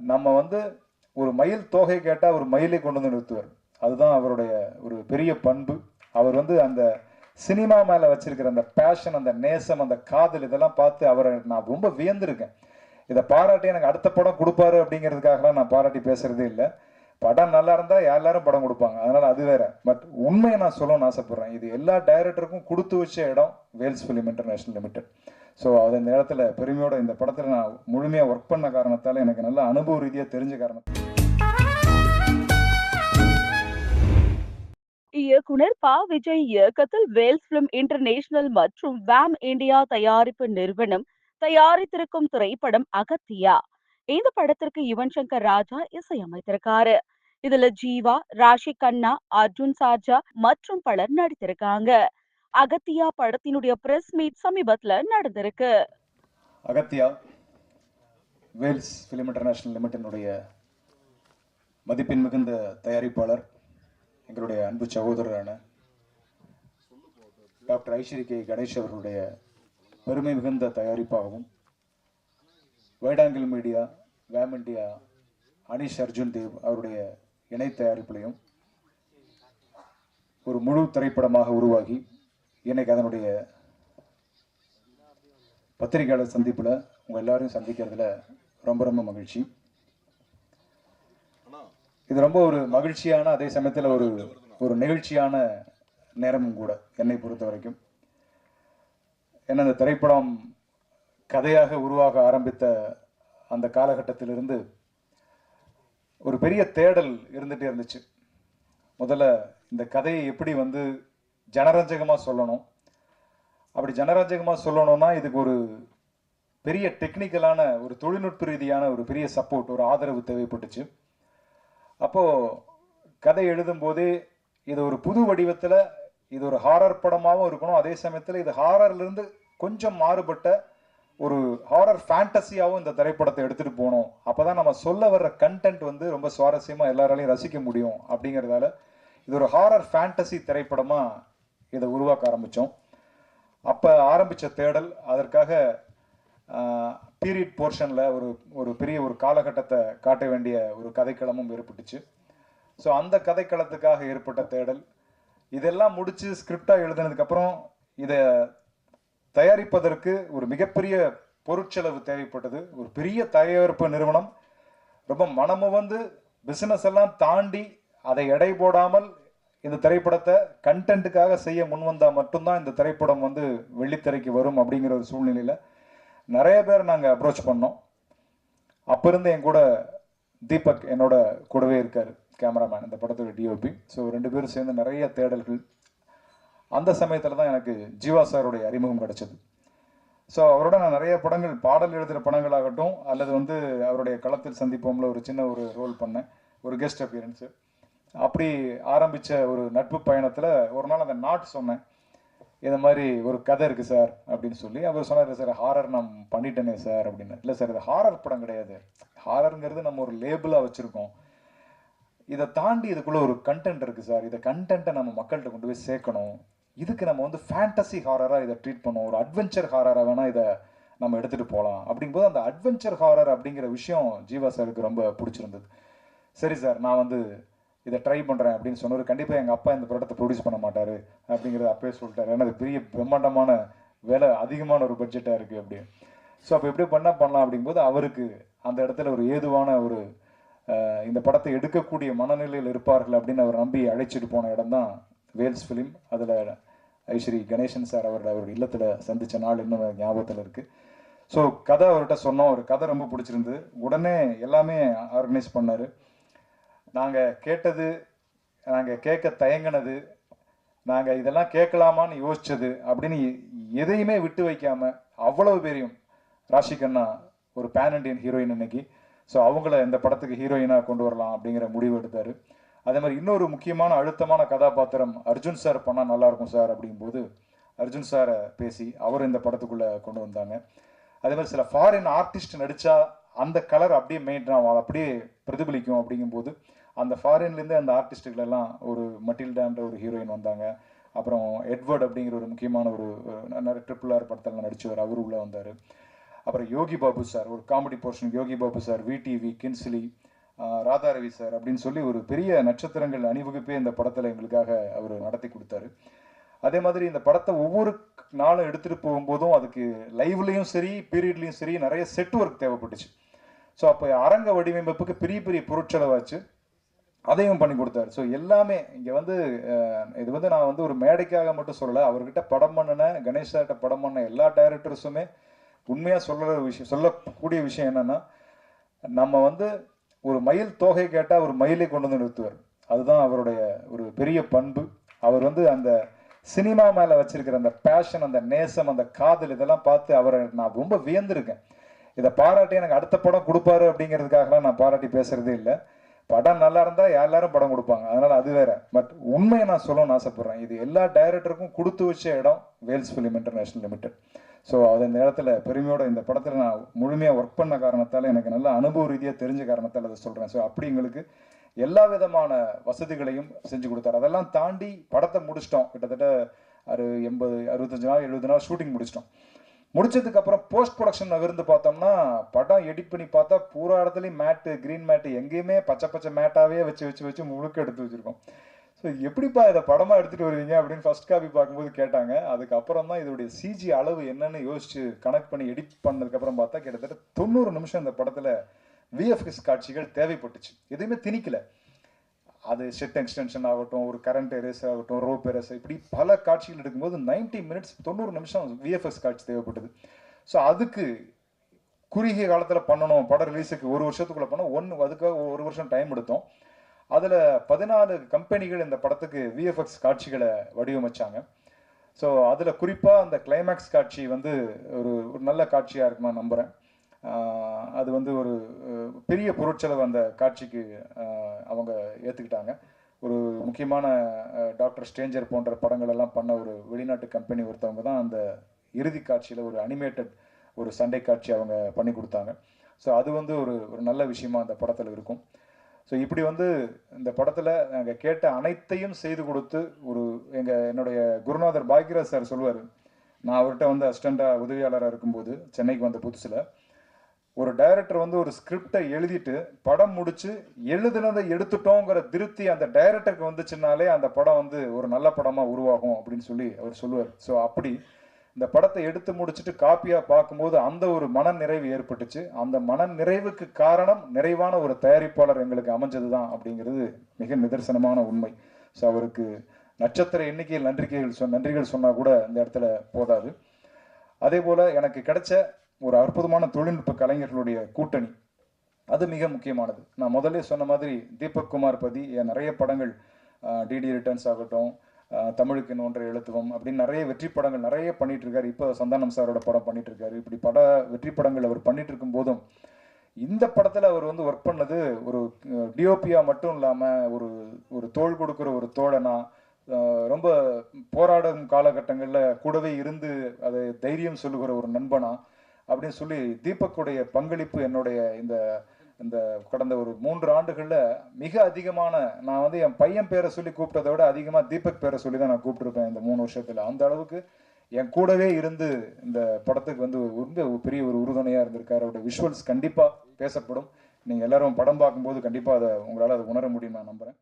நம்ம வந்து ஒரு மயில் தோகை கேட்டால் ஒரு மயிலை கொண்டு வந்து நிறுத்துவார். அதுதான் அவருடைய ஒரு பெரிய பண்பு. அவர் வந்து அந்த சினிமா மேலே வச்சிருக்கிற அந்த பேஷன் அந்த நேசம் அந்த காதல் இதெல்லாம் பார்த்து அவரை நான் ரொம்ப வியந்திருக்கேன். இதை பாராட்டி எனக்கு அடுத்த படம் கொடுப்பாரு அப்படிங்கிறதுக்காகலாம் நான் பாராட்டி பேசுறதே இல்லை. படம் நல்லா இருந்தால் எல்லாரும் படம் கொடுப்பாங்க. அதனால் அது வேற. பட் உண்மையை நான் சொல்லணும்னு ஆசைப்படுறேன். இது எல்லா டைரக்டருக்கும் கொடுத்து வச்ச இடம் Vels film international limited. So அது இந்த இடத்துல பெருமையோட இந்த படத்தில் நான் முழுமையாக ஒர்க் பண்ண காரணத்தால் எனக்கு நல்ல அனுபவ ரீதியாக தெரிஞ்ச காரணம். இயக்குனர் ப. விஜய் இயக்கத்தில் வேல்ஸ் பிலிம் இன்டர்நேஷனல் மற்றும் வேம் இந்தியா தயாரிப்பு நிறுவனம் தயாரித்திருக்கும் திரைப்படம் அகத்தியா. இந்த படத்திற்கு யுவன் சங்கர் ராஜா இசையமைத்திருக்காரு. இதுல ஜீவா ராஷி கண்ணா அர்ஜுன் சாஜா மற்றும் பலர் நடித்திருக்காங்க. அகத்தியா படத்தினுடைய பிரஸ் மீட் சமீபத்துல நடந்திருக்கு. அகத்தியா வேல்ஸ் ஃபிலிம் இன்டர்நேஷனல் லிமிடெனுடைய மதிப்பின் மிகுந்த தயாரிப்பாளர் எங்களுடைய அன்பு சகோதரரான டாக்டர் ஐஸ்வரி கே கணேஷ் அவர்களுடைய பெருமை மிகுந்த தயாரிப்பாகவும் வேடாங்கில் மீடியா வேம் இண்டியா அனீஷ் அர்ஜுன் தேவ் அவருடைய இணை தயாரிப்பிலையும் ஒரு முழு திரைப்படமாக உருவாகி இன்னைக்கு அதனுடைய பத்திரிகையாளர் சந்திப்பில் உங்கள் எல்லாரையும் சந்திக்கிறதுல ரொம்ப ரொம்ப மகிழ்ச்சி. இது ரொம்ப ஒரு மகிழ்ச்சியான அதே சமயத்தில் ஒரு ஒரு நெகிழ்ச்சியான நேரமும் கூட என்னை பொறுத்த வரைக்கும். ஏன்னா இந்த திரைப்படம் கதையாக உருவாக ஆரம்பித்த அந்த காலகட்டத்திலிருந்து ஒரு பெரிய தேடல் இருந்துகிட்டே இருந்துச்சு. முதல்ல இந்த கதையை எப்படி வந்து ஜனரஞ்சகமாக சொல்லணும். அப்படி ஜனரஞ்சகமாக சொல்லணும்னா இதுக்கு ஒரு பெரிய டெக்னிக்கலான ஒரு தொழில்நுட்ப ரீதியான ஒரு பெரிய சப்போர்ட் ஒரு ஆதரவு தேவைப்பட்டுச்சு. அப்போது கதை எழுதும்போதே இது ஒரு புது வடிவத்தில் இது ஒரு ஹாரர் படமாகவும் இருக்கணும். அதே சமயத்தில் இது ஹாரர்லேருந்து கொஞ்சம் மாறுபட்ட ஒரு ஹாரர் ஃபேண்டசியாகவும் இந்த திரைப்படத்தை எடுத்துகிட்டு போகணும். அப்போ தான் நம்ம சொல்ல வர்ற கண்டென்ட் வந்து ரொம்ப சுவாரஸ்யமாக எல்லாராலையும் ரசிக்க முடியும் அப்படிங்கிறதால இது ஒரு ஹாரர் ஃபேண்டசி திரைப்படமாக இதை உருவாக்க ஆரம்பித்தோம் அப்போ ஆரம்பித்த தேடல் அதற்காக பீரியட் போர்ஷனில் ஒரு ஒரு பெரிய ஒரு காலகட்டத்தை காட்ட வேண்டிய ஒரு கதைக்களமும் ஏற்பட்டுச்சு. ஸோ அந்த கதைக்களத்துக்காக ஏற்பட்ட தேடல் இதெல்லாம் முடித்து ஸ்கிரிப்டாக எழுதினதுக்கப்புறம் இதை தயாரிப்பதற்கு ஒரு மிகப்பெரிய பொருட்செலவு தேவைப்பட்டது. ஒரு பெரிய தயாரிப்பு நிறுவனம். ரொம்ப மனமு வந்து பிஸ்னஸ் எல்லாம் தாண்டி அதை எடை போடாமல் இந்த திரைப்படத்தை கண்டென்ட்டுக்காக செய்ய முன் வந்தால் மட்டும்தான் இந்த திரைப்படம் வந்து வெள்ளித்திரைக்கு வரும் அப்படிங்கிற ஒரு சூழ்நிலையில் நிறைய பேர் நாங்கள் அப்ரோச் பண்ணோம். அப்போ இருந்து என் கூட தீபக் என்னோட கூடவே இருக்கார் கேமராமேன் இந்த படத்தோட டிஓபி ஸோ ரெண்டு பேரும் சேர்ந்து நிறைய தேடல்கள். அந்த சமயத்தில் தான் எனக்கு ஜீவா சாருடைய அறிமுகம் கிடைச்சது. ஸோ அவரோட நான் நிறைய படங்கள் பாடல் எழுதுகிற படங்களாகட்டும் அல்லது வந்து அவருடைய களத்தில் சந்திப்போம்ல ஒரு சின்ன ஒரு ரோல் பண்ணேன். ஒரு கெஸ்ட் அப்பியரன்ஸு அப்படி ஆரம்பித்த ஒரு நட்பு பயணத்தில் ஒரு நாள் அந்த நாட் சொன்னேன். இந்த மாதிரி ஒரு கதை இருக்குது சார் அப்படின்னு சொல்லி. அவர் சொன்னார் சார் ஹாரர் நான் பண்ணிட்டேனே சார் அப்படின்னு. இல்லை சார் இது ஹாரர் படம் கிடையாது. ஹாரருங்கிறது நம்ம ஒரு லேபிளாக வச்சுருக்கோம். இதை தாண்டி இதுக்குள்ளே ஒரு கண்டென்ட் இருக்குது சார். இதை கண்டென்ட்டை நம்ம மக்கள்கிட்ட கொண்டு போய் சேர்க்கணும். இதுக்கு நம்ம வந்து ஃபேண்டசி ஹாரராக இதை ட்ரீட் பண்ணுவோம் ஒரு அட்வென்ச்சர் ஹாரராக வேணால் இதை நம்ம எடுத்துகிட்டு போகலாம் அப்படிங்கும்போது அந்த அட்வென்ச்சர் ஹாரர் அப்படிங்கிற விஷயம் ஜீவா சாருக்கு ரொம்ப பிடிச்சிருந்தது. சரி சார் நான் வந்து இதை ட்ரை பண்ணுறேன் அப்படின்னு சொன்னார் கண்டிப்பாக எங்கள் அப்பா இந்த படத்தை ப்ரொடியூஸ் பண்ண மாட்டார் அப்படிங்கிறத அப்பவே சொல்லிட்டாரு. ஏன்னா அது பெரிய பிரம்மாண்டமான வேலை அதிகமான ஒரு பட்ஜெட்டாக இருக்குது அப்படி. ஸோ அப்போ எப்படி பண்ணால் பண்ணலாம் அப்படிங்கும்போது அவருக்கு அந்த இடத்துல ஒரு ஏதுவான ஒரு இந்த படத்தை எடுக்கக்கூடிய மனநிலையில் இருப்பார்கள் அப்படின்னு அவர் நம்பி அழைச்சிட்டு போன இடம் தான் வேல்ஸ் ஃபிலிம். அதில் ஐஸ்வரி கணேசன் சார் அவர் அவர் இல்லத்தில் சந்தித்த நாள் இன்னும் ஞாபகத்தில் இருக்குது ஸோ கதை அவர்கிட்ட சொன்னோம். ஒரு கதை ரொம்ப பிடிச்சிருந்தது. உடனே எல்லாமே ஆர்கனைஸ் பண்ணார். நாங்கள் கேட்டது நாங்கள் கேட்க தயங்கினது நாங்கள் இதெல்லாம் கேட்கலாமான்னு யோசிச்சது அப்படின்னு எதையுமே விட்டு வைக்காம அவ்வளவு பெரியும் ராஷிகண்ணா ஒரு பேன் இண்டியன் ஹீரோயின் இன்னைக்கு. ஸோ அவங்கள இந்த படத்துக்கு ஹீரோயினாக கொண்டு வரலாம் அப்படிங்கிற முடிவு எடுத்தார். அதே மாதிரி இன்னொரு முக்கியமான அழுத்தமான கதாபாத்திரம் அர்ஜுன் சார் பண்ணால் நல்லாயிருக்கும் சார் அப்படிங்கும்போது அர்ஜுன் சாரை பேசி அவர் இந்த படத்துக்குள்ளே கொண்டு வந்தாங்க. அதே மாதிரி சில ஃபாரின் ஆர்டிஸ்ட் நடித்தா அந்த கலர் அப்படியே மெயின்டைன் ஆகும் அது அப்படியே பிரதிபலிக்கும் அப்படிங்கும்போது அந்த ஃபாரின்லேருந்து அந்த ஆர்டிஸ்ட்டுகளெல்லாம் ஒரு மட்டில்டான்ற ஒரு ஹீரோயின் வந்தாங்க. அப்புறம் எட்வர்ட் அப்படிங்கிற ஒரு முக்கியமான ஒரு நிறைய ட்ரிபிள் ஆர் படத்தில் நடித்தவர் அவர் உள்ளே வந்தார். அப்புறம் யோகி பாபு சார் ஒரு comedy portion Yogi Babu sir VTV Kingsley Radha Ravi sir அப்படின்னு சொல்லி ஒரு பெரிய நட்சத்திரங்கள் அணிவகுப்பே இந்த படத்தில் எங்களுக்காக அவர் நடத்தி கொடுத்தாரு. அதே மாதிரி இந்த படத்தை ஒவ்வொரு நாளும் எடுத்துகிட்டு போகும்போதும் அதுக்கு லைவ்லேயும் சரி பீரியட்லேயும் சரி நிறைய செட் ஒர்க் தேவைப்பட்டுச்சு. ஸோ அப்போ அரங்க வடிவமைப்புக்கு பெரிய பெரிய பொருட்செலவாச்சு அதையும் பண்ணி கொடுத்தாரு. ஸோ எல்லாமே இங்கே வந்து இது வந்து நான் வந்து ஒரு மேடைக்காக மட்டும் சொல்லலை. அவர்கிட்ட படம் பண்ணின கணேஷாட்ட படம் பண்ண எல்லா டைரக்டர்ஸுமே உண்மையாக சொல்கிற விஷயம் சொல்லக்கூடிய விஷயம் என்னென்னா நம்ம வந்து ஒரு மயில் தோகை கேட்டால் ஒரு மயிலை கொண்டு வந்து நிறுத்துவார். அதுதான் அவருடைய ஒரு பெரிய பண்பு. அவர் வந்து அந்த சினிமா மேலே வச்சிருக்கிற அந்த பேஷன் அந்த நேசம் அந்த காதல் இதெல்லாம் பார்த்து அவரை நான் ரொம்ப வியந்திருக்கேன். இதை பாராட்டி எனக்கு அடுத்த படம் கொடுப்பாரு அப்படிங்கிறதுக்காகலாம் நான் பாராட்டி பேசுறதே இல்லை. படம் நல்லா இருந்தா எல்லாரும் படம் கொடுப்பாங்க. அதனால அது வேற. பட் உண்மையை நான் சொல்லணும்னு ஆசைப்படுறேன். இது எல்லா டைரக்டருக்கும் கொடுத்து வச்ச இடம் Vels film international limited. So அது இந்த இடத்துல பெருமையோட இந்த படத்தில் நான் முழுமையாக ஒர்க் பண்ண காரணத்தால் எனக்கு நல்ல அனுபவ ரீதியாக தெரிஞ்ச காரணத்தால் அதை சொல்கிறேன் ஸோ அப்படி எங்களுக்கு எல்லா விதமான வசதிகளையும் செஞ்சு கொடுத்தாரு. அதெல்லாம் தாண்டி படத்தை முடிச்சிட்டோம். கிட்டத்தட்ட அறு எண்பது அறுபத்தஞ்சு நாள் எழுபது நாள் ஷூட்டிங் முடிச்சிட்டோம். முடிச்சதுக்கு அப்புறம் போஸ்ட் ப்ரொடக்ஷன் விருந்து பார்த்தோம்னா படம் எடிட் பண்ணி பார்த்தா பூரா இடத்துலையும் மேட்டு கிரீன் மேட்டு எங்கேயுமே பச்சை பச்சை மேட்டாவே வச்சு வச்சு வச்சு முழுக்க எடுத்து வச்சிருக்கோம். ஸோ எப்படிப்பா இதை படமாக எடுத்துகிட்டு வருவீங்க அப்படின்னு ஃபர்ஸ்ட் காப்பி பார்க்கும்போது கேட்டாங்க. அதுக்கப்புறம் தான் இதோடைய சிஜி அளவு என்னன்னு யோசிச்சு கனெக்ட் பண்ணி எடிட் பண்ணதுக்கப்புறம் பார்த்தா கிட்டத்தட்ட தொண்ணூறு நிமிஷம் இந்த படத்தில் விஎஃப்எஸ் காட்சிகள் தேவைப்பட்டுச்சு. எதுவுமே திணிக்கலை. அது செட் எக்ஸ்டென்ஷன் ஆகட்டும் ஒரு கரண்ட் எரேஸ் ஆகட்டும் ரோப் எரேஸ் இப்படி பல காட்சிகள் எடுக்கும்போது 90 மினிட்ஸ் தொண்ணூறு நிமிஷம் விஎஃப்எஸ் காட்சி தேவைப்பட்டது. ஸோ அதுக்கு குறுகிய காலத்தில் பண்ணணும் படம் ரிலீஸுக்கு ஒரு வருஷத்துக்குள்ள பண்ணோம் ஒன்று அதுக்காக ஒரு வருஷம் டைம் எடுத்தோம். அதில் பதினாலு கம்பெனிகள் இந்த படத்துக்கு விஎஃப்எக்ஸ் காட்சிகளை வடிவமைச்சாங்க. ஸோ அதில் குறிப்பாக அந்த கிளைமேக்ஸ் காட்சி வந்து ஒரு ஒரு நல்ல காட்சியாக இருக்குமா நம்புகிறேன் அது வந்து ஒரு பெரிய பொருட்செலவு அந்த காட்சிக்கு அவங்க ஏற்றுக்கிட்டாங்க ஒரு முக்கியமான டாக்டர் ஸ்டேஞ்சர் போன்ற படங்கள் எல்லாம் பண்ண ஒரு வெளிநாட்டு கம்பெனி ஒருத்தவங்க தான் அந்த இறுதி காட்சியில் ஒரு அனிமேட்டட் ஒரு சண்டை காட்சி அவங்க பண்ணி கொடுத்தாங்க. ஸோ அது வந்து ஒரு ஒரு நல்ல விஷயமா அந்த படத்தில் இருக்கும். ஸோ இப்படி வந்து இந்த படத்தில் நாங்கள் கேட்ட அனைத்தையும் செய்து கொடுத்து ஒரு எங்கள் என்னுடைய குருநாதர் பாக்யராஜ் சார் சொல்லுவார் நான் அவர்கிட்ட வந்து அசிஸ்டண்டாக உதவியாளராக இருக்கும்போது சென்னைக்கு வந்த புதுசில் ஒரு டைரக்டர் வந்து ஒரு ஸ்கிரிப்டை எழுதிட்டு படம் முடிச்சு எழுதுனதை எடுத்துட்டோங்கிற திருப்தி அந்த டைரக்டருக்கு வந்துச்சுனாலே அந்த படம் வந்து ஒரு நல்ல படமாக உருவாகும் அப்படின்னு சொல்லி அவர் சொல்லுவார். ஸோ அப்படி இந்த படத்தை எடுத்து முடிச்சுட்டு காப்பியாக பார்க்கும்போது அந்த ஒரு மன நிறைவு ஏற்பட்டுச்சு. அந்த மன நிறைவுக்கு காரணம் நிறைவான ஒரு தயாரிப்பாளர் எங்களுக்கு அமைஞ்சது தான் அப்படிங்கிறது மிக நிதர்சனமான உண்மை. ஸோ அவருக்கு நட்சத்திர எண்ணிக்கையில் நன்றிகள் சொ நன்றிகள் சொன்னால் கூட இந்த இடத்துல போதாது. அதே போல் எனக்கு கிடைச்ச ஒரு அற்புதமான தொழில்நுட்ப கலைஞர்களுடைய கூட்டணி. அது மிக முக்கியமானது. நான் முதல்ல சொன்ன மாதிரி தீபக் குமார் பதி என் நிறைய படங்கள் டிடி ரிட்டர்ன்ஸ் ஆகட்டும் தமிழுக்கு ஒன்றை எழுத்துவம் அப்படின்னு நிறைய வெற்றி படங்கள் நிறைய பண்ணிட்டு இருக்காரு இப்போ சந்தானம் சாரோட படம் பண்ணிட்டு இருக்காரு இப்படி பட வெற்றி படங்கள் அவர் பண்ணிட்டு இருக்கும் போதும் இந்த படத்துல அவர் வந்து ஒர்க் பண்ணது ஒரு டிஓபியா மட்டும் இல்லாம ஒரு ஒரு தோள் கொடுக்குற ஒரு தோழனா ரொம்ப போராடும் காலகட்டங்களில் கூடவே இருந்து அதை தைரியம் சொல்லுகிற ஒரு நண்பனா அப்படின்னு சொல்லி தீபக்குடைய பங்களிப்பு என்னுடைய இந்த இந்த கடந்த ஒரு மூன்று ஆண்டுகளில் மிக அதிகமான நான் வந்து என் பையன் பேரை சொல்லி கூப்பிட்டதை விட அதிகமாக தீபக் பேரை சொல்லி தான் நான் கூப்பிட்டுருப்பேன் இந்த மூணு வருஷத்தில். அந்த அளவுக்கு என் கூடவே இருந்து இந்த படத்துக்கு வந்து ரொம்ப ஒரு பெரிய ஒரு உறுதுணையாக இருந்திருக்காரு. அவருடைய விஷுவல்ஸ் கண்டிப்பாக பேசப்படும். நீங்கள் எல்லாரும் படம் பார்க்கும்போது கண்டிப்பாக அதை உங்களால் அதை உணர முடியும் நான் நம்புகிறேன்